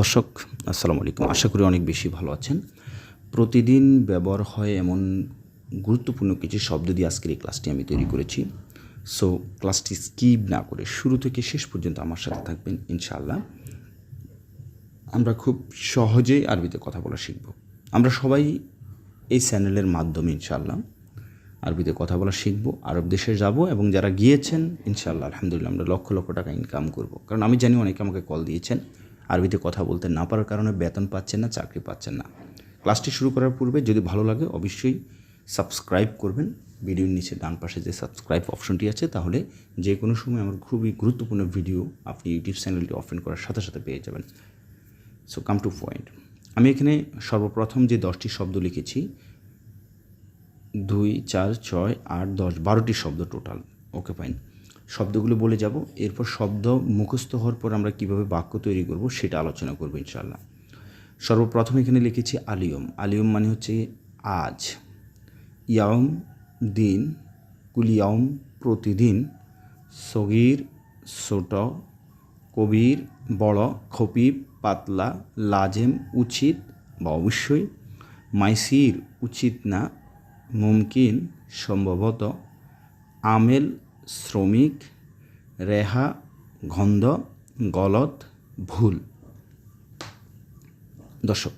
দর্শক, আসসালামু আলাইকুম। আশা করি অনেক বেশি ভালো আছেন। প্রতিদিন ব্যবহার হয় এমন গুরুত্বপূর্ণ কিছু শব্দ দিয়ে আজকের এই ক্লাসটি আমি তৈরি করেছি। সো ক্লাসটি স্কিপ না করে শুরু থেকে শেষ পর্যন্ত আমার সাথে থাকবেন, ইনশাআল্লাহ। আমরা খুব সহজেই আরবিতে কথা বলা শিখব। আমরা সবাই এই চ্যানেলের মাধ্যমে, ইনশাআল্লাহ, আরবিতে কথা বলা শিখব। আরব দেশে যাব এবং যারা গিয়েছেন, ইনশাআল্লাহ, আলহামদুলিল্লাহ, আমরা লক্ষ লক্ষ টাকা ইনকাম করব। কারণ আমি জানি অনেকে আমাকে কল দিয়েছেন। আরবিতে কথা বলতে না পারার কারণে বেতন পাচ্ছেন না, চাকরি পাচ্ছেন না। ক্লাসটি শুরু করার পূর্বে যদি ভালো লাগে অবশ্যই সাবস্ক্রাইব করবেন। ভিডিওর নিচে ডান পাশে যে সাবস্ক্রাইব অপশনটি আছে, তাহলে যে কোনো সময় আমার খুবই গুরুত্বপূর্ণ ভিডিও আপনি ইউটিউব চ্যানেলটি ওপেন করার সাথে সাথে পেয়ে যাবেন। সো কাম টু পয়েন্ট আমি এখানে সর্বপ্রথম যে দশটি শব্দ লিখেছি, দুই, চার, ছয়, আট, দশ, বারোটি শব্দ টোটাল ওকে ফাইন শব্দগুলো বলে যাব। এরপর শব্দ মুখস্থ হওয়ার পর আমরা কীভাবে বাক্য তৈরি করব সেটা আলোচনা করব ইনশাল্লাহ সর্বপ্রথম এখানে লিখেছি আলিয়ম। আলিয়ম মানে হচ্ছে আজ। ইয়াম দিন কুলিয়ম প্রতিদিন, সগির, ছোট, কবির, বড়, খপিব, পাতলা, লাজেম, উচিত বা অবশ্যই, মাইসির, উচিত না, মুমকিন, সম্ভবত, আমেল শ্রমিক, রেহা, গন্ধ গলত ভুল। দর্শক,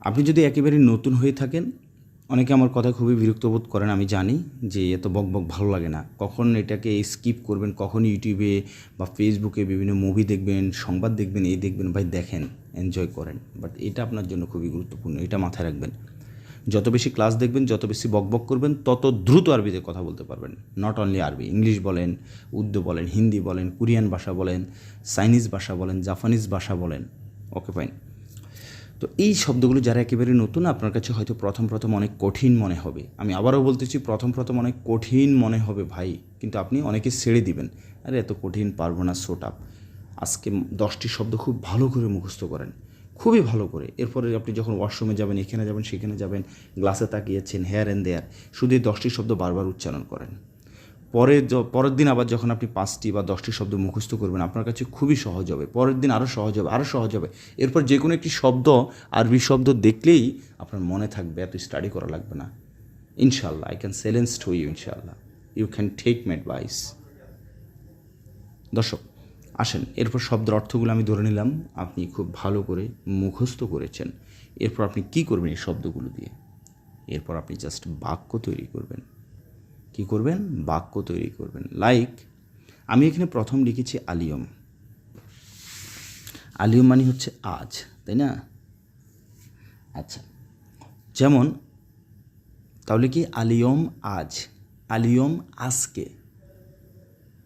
আপনি যদি একেবারে নতুন হয়ে থাকেন, অনেকে আমার কথা খুবই বিরক্ত বোধ করেন, আমি জানি যে এত বক বক ভালো লাগে না। কখন এটাকে স্কিপ করবেন, কখন ইউটিউবে বা ফেসবুকে বিভিন্ন মুভি দেখবেন, সংবাদ দেখবেন, এই দেখবেন, ভাই দেখেন এনজয় করেন। বাট এটা আপনার জন্য খুবই গুরুত্বপূর্ণ, এটা মাথায় রাখবেন। যত বেশি ক্লাস দেখবেন, যত বেশি বক বক করবেন, তত দ্রুত আরবিতে কথা বলতে পারবেন। নট অনলি আরবি ইংলিশ বলেন, উর্দু বলেন, হিন্দি বলেন, কোরিয়ান ভাষা বলেন চাইনিজ ভাষা বলেন জাপানিজ ভাষা বলেন। ওকে ফাইন তো এই শব্দগুলো যারা একেবারে নতুন, আপনার কাছে হয়তো প্রথম প্রথম অনেক কঠিন মনে হবে। আমি আবারও বলতেছি, প্রথম প্রথম অনেক কঠিন মনে হবে ভাই, কিন্তু আপনি অনেকে ছেড়ে দিবেন। আরে, এত কঠিন পারব না সোট আপ আজকে দশটি শব্দ খুব ভালো করে মুখস্থ করেন। খুবই ভালো করে। এরপরে আপনি যখন ওয়াশরুমে যাবেন, এখানে যাবেন, সেখানে যাবেন, গ্লাসে তাকিয়েছেন হেয়ার অ্যান্ড দেয়ার শুধু দশটি শব্দ বারবার উচ্চারণ করেন। পরে পরের দিন আবার যখন আপনি পাঁচটি বা দশটি শব্দ মুখস্থ করবেন, আপনার কাছে খুবই সহজ হবে। পরের দিন আরও সহজ হবে আরও সহজ হবে। এরপর যে কোনো একটি শব্দ, আরবি শব্দ দেখলেই আপনার মনে থাকবে, এত স্টাডি করা লাগবে না। ইনশাল্লাহ I can challenge to you ইনশাল্লাহ you can take my advice দর্শক আসেন। এরপর শব্দের অর্থগুলো আমি ধরে নিলাম। আপনি খুব ভালো করে মুখস্থ করেছেন। এরপর আপনি কি করবেন এই শব্দগুলো দিয়ে? এরপর আপনি জাস্ট বাক্য তৈরি করবেন। কি করবেন? বাক্য তৈরি করবেন। লাইক আমি এখানে প্রথম লিখেছি আলিয়ম। আলিয়ম মানে হচ্ছে আজ, তাই না? আচ্ছা। যেমন, তাহলে কি আলিয়ম আজ? আলিয়ম আজকে।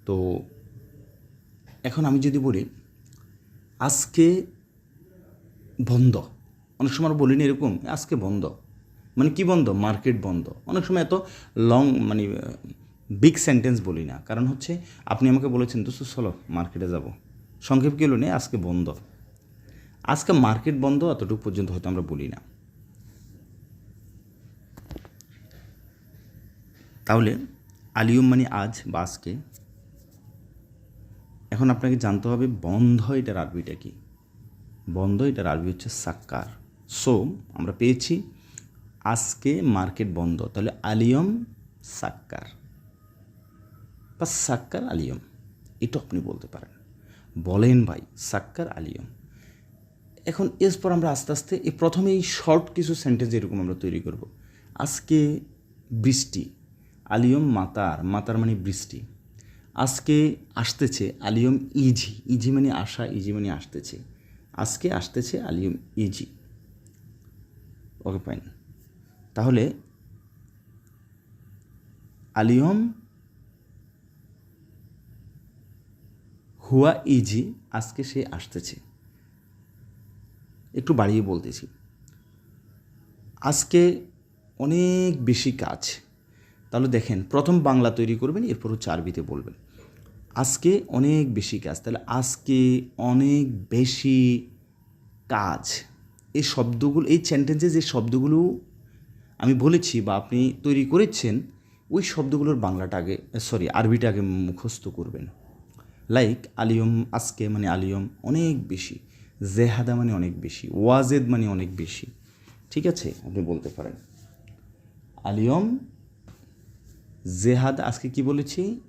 তো এখন আমি যদি বলি, আজকে বন্ধ। অনেক সময় বলি না এরকম, আজকে বন্ধ। মানে কি বন্ধ? মার্কেট বন্ধ। অনেক সময় এত লং মানে বিগ সেন্টেন্স বলি না। কারণ হচ্ছে, আপনি আমাকে বলেছেন, দোস্ত, চলো, মার্কেটে যাব। সংক্ষেপ কি হলো নেই আজকে বন্ধ। আজকে মার্কেট বন্ধ, এতটুকু পর্যন্ত হয়তো আমরা বলি না। তাহলে, আলিয়ম মানে আজ বা আজকে এখন আপনাকে জানতে হবে বন্ধ এটার আরবিটা কি? বন্ধ এটার আরবি হচ্ছে সাক্কার। সো আমরা পেয়েছি আজকে মার্কেট বন্ধ, তাহলে আলিয়ম সাক্কার। বা সাক্কার আলিয়ম এটা আপনি বলতে পারেন। বলেন ভাই, সাক্কার আলিয়ম। এখন এরপর আমরা আস্তে আস্তে এই প্রথমে এই শর্ট কিছু সেন্টেন্স এরকম আমরা তৈরি করব। আজকে বৃষ্টি, আলিয়ম মাতার মাতার মানে বৃষ্টি। আজকে আসতেছে আলিয়ম ইজি ইজি মানে আসা ইজি মানে আসতেছে। আজকে আসতেছে আলিয়ম ইজি। ওকে ফাইন তাহলে আলিয়ম হুয়া ইজি, আজকে সে আসতেছে। একটু বাড়িয়ে বলতেছি। আজকে অনেক বেশি কাজ। তাহলে দেখেন, প্রথম বাংলা তৈরি করবেন, এরপর হচ্ছে আরবিতে বলবেন। আজকে অনেক বেশি কাজ, তাহলে আজকে অনেক বেশি কাজ। এই শব্দগুলো, এই সেন্টেন্সে যে শব্দগুলো আমি বলেছি বা আপনি তৈরি করেছেন, ওই শব্দগুলোর বাংলাটা আগে সরি আরবিটা আগে মুখস্থ করবেন। লাইক আলিয়ম, আজকে মানে আলিয়ম অনেক বেশি। জেহাদা মানে অনেক বেশি। ওয়াজেদ মানে অনেক বেশি। ঠিক আছে? আপনি বলতে পারেন। আলিয়ম, জেহাদ, আজকে কি বলেছি?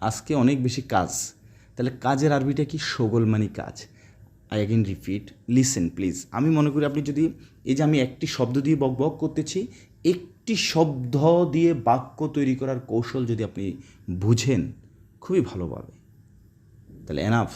আজকে অনেক বেশি কাজ। তাহলে কাজের আরবিটা কি? সগোল মানে কাজ। I again repeat listen please আমি মনে করি আপনি যদি এই যে আমি একটি শব্দ দিয়ে বক বক করতেছি, একটি শব্দ দিয়ে বাক্য তৈরি করার কৌশল যদি আপনি বুঝেন, খুবই ভালোভাবে তাহলে এনাফ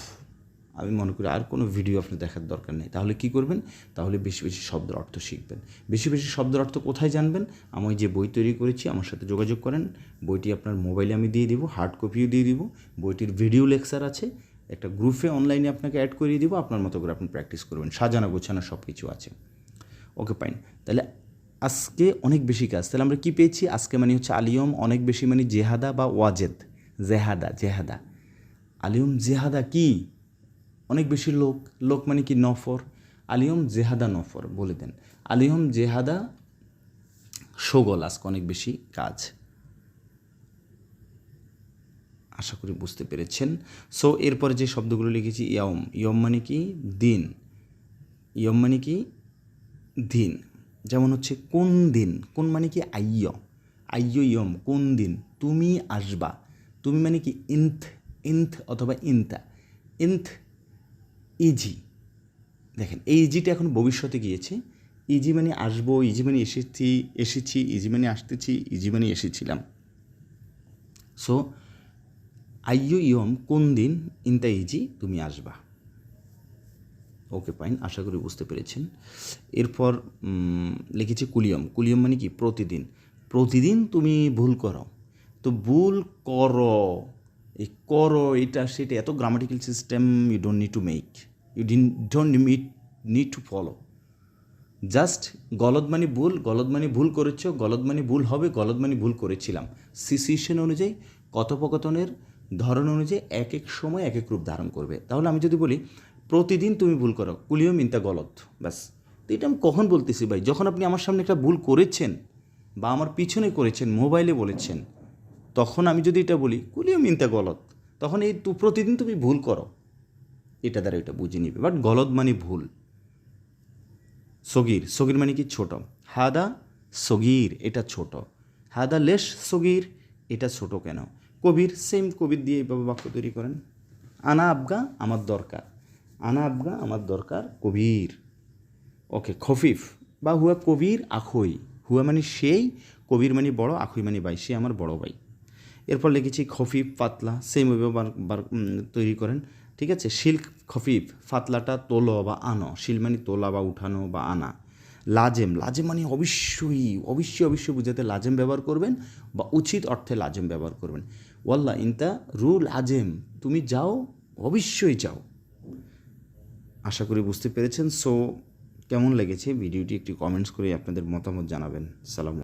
আমি মনে করি আর কোনো ভিডিও আপনি দেখার দরকার নেই। তাহলে কি করবেন? তাহলে বেশি বেশি শব্দের অর্থ শিখবেন। বেশি বেশি শব্দের অর্থ কোথায় জানবেন? আমি যে বই তৈরি করেছি, আমার সাথে যোগাযোগ করেন। বইটি আপনার মোবাইলে আমি দিয়ে দিব হার্ড কপিও দিয়ে দিব। বইটির ভিডিও লেকচার আছে। একটা গ্রুপে অনলাইনে আপনাকে অ্যাড করিয়ে দিব, আপনার মতো করে আপনি প্র্যাকটিস করবেন। সাজানো, গোছানো সব কিছু আছে। ওকে পাইন তাহলে আজকে অনেক বেশি কাজ। তাহলে আমরা কি পেয়েছি? আজকে মানে হচ্ছে আলিয়ম, অনেক বেশি মানে জেহাদা বা ওয়াজেদ। জেহাদা জেহাদা। আলিয়ম, জেহাদা কি? অনেক বেশি লোক লোক মানে কি নফর? আলিয়ম জেহাদা নফর বলে দেন। আলিয়ম জেহাদা সগল আজকে অনেক বেশি কাজ। আশা করি বুঝতে পেরেছেন। সো এরপরে যে শব্দগুলো লিখেছি ইয়ম ইয়ম মানে কি? দিন। ইয়ম মানে কি? দিন। যেমন হচ্ছে কোন দিন? কোন মানে কি? আইয়। আইয় ইয়ম কোন দিন? তুমি আসবা। তুমি মানে কি? ইন্থ ইন্থ অথবা ইন্তা ইন্থ ইজি দেখেন এই ইজিটা এখন ভবিষ্যতে গিয়েছে। ইজি মানে আসব ইজি মানে এসেছি এসেছি ইজি মানে আসতেছি ইজি মানে এসেছিলাম। সো আইয়ো ইয়ম, কোন দিন ইনতা ইজি তুমি আসবা। ওকে পাইন আশা করি বুঝতে পেরেছেন। এরপর লিখেছি কুলিয়ম। কুলিয়ম মানে কি? প্রতিদিন। প্রতিদিন তুমি ভুল করো। তো ভুল করো। এই করো এটা সেটা, এত grammatical system you don't need to make you dean don't need need to follow just গলদ মানে ভুল গলদ মানে ভুল করেছ গলদ মানে ভুল হবে গলদ মানে ভুল করেছিলাম। সিচুয়েশন অনুযায়ী, কথোপকথনের ধরন অনুযায়ী এক এক সময় এক এক রূপ ধারণ করবে। তাহলে আমি যদি বলি, প্রতিদিন তুমি ভুল করো, কুলিও মিনতা গলত ব্যাস। তো এটা আমি কখন বলতেছি ভাই? যখন আপনি আমার সামনে একটা ভুল করেছেন বা আমার পিছনে করেছেন, মোবাইলে বলেছেন তখন আমি যদি এটা বলি, কুলিও মিনতা গলত। তখন এই তু, প্রতিদিন তুমি ভুল করো। এটা দ্বারা এটা বুঝে নিবে। বাট গলদ মানে ভুল। সগির সগির মানে কি ছোট? হাদা সগির, এটা ছোট। হাদা লেশ সগির, এটা ছোট কেন? কবির, সেম কবির দিয়ে এইভাবে বাক্য তৈরি করেন। আনা আবগা আমার দরকার। আনা আবগা আমার দরকার কবির। ওকে, খফিফ। বা হুয়া কবির আখই। হুয়া মানে সেই, কবির মানে বড়, আখই মানে ভাই সে আমার বড় ভাই। এরপর লিখেছি খফিফ পাতলা সেম ওইভাবে বার তৈরি করেন। ঠিক আছে? শিল্ক খফিফ, ফাতলাটা তোলো বা আনো। শিল মানে তোলা বা উঠানো বা আনা। লাজেম লাজেম মানে অবশ্যই অবশ্যই অবশ্যই বুঝাতে লাজেম ব্যবহার করবেন বা উচিত অর্থে লাজেম ব্যবহার করবেন। ওয়াল্লা ইনতা রুল আজেম তুমি যাও, অবশ্যই যাও। আশা করি বুঝতে পেরেছেন। সো কেমন লেগেছে? ভিডিওটি একটি কমেন্টস করে আপনাদের মতামত জানাবেন। সালাম